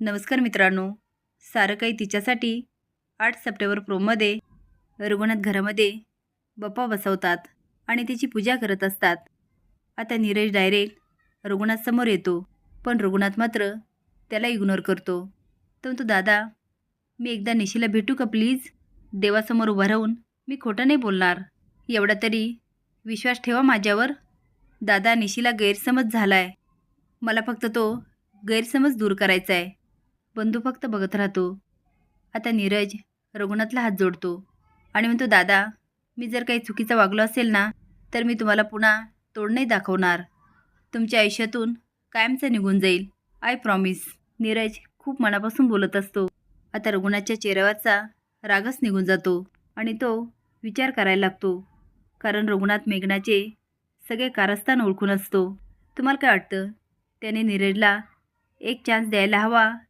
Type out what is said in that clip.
नमस्कार मित्रांनो. सारं काही तिच्यासाठी आठ सप्टेंबर प्रोमध्ये रघुनाथ घरामध्ये बप्पा बसवतात आणि तिची पूजा करत असतात. आता नीरज डायरेक्ट रघुनाथसमोर येतो पण रघुनाथ मात्र त्याला इग्नोर करतो. तो दादा मी एकदा निशीला भेटू का प्लीज देवासमोर उभा राहून मी खोटं नाही बोलणार. एवढा तरी विश्वास ठेवा माझ्यावर. दादा निशीला गैरसमज झाला आहे मला फक्त तो गैरसमज दूर करायचा आहे बंधू फक्त बघत राहतो. आता नीरज रघुनाथला हात जोडतो आणि म्हणतो दादा मी जर काही चुकीचं वागलो असेल ना तर मी तुम्हाला पुन्हा तोड नाही दाखवणार. तुमच्या आयुष्यातून कायमचं निघून जाईल. आय प्रॉमिस नीरज खूप मनापासून बोलत असतो. आता रघुनाथच्या चेहऱ्यावरचा रागच निघून जातो आणि तो विचार करायला लागतो. कारण रघुनाथ मेघनाचे सगळे कारस्थान ओळखून असतो. तुम्हाला काय वाटतं? त्याने नीरजला एक चान्स द्यायला हवा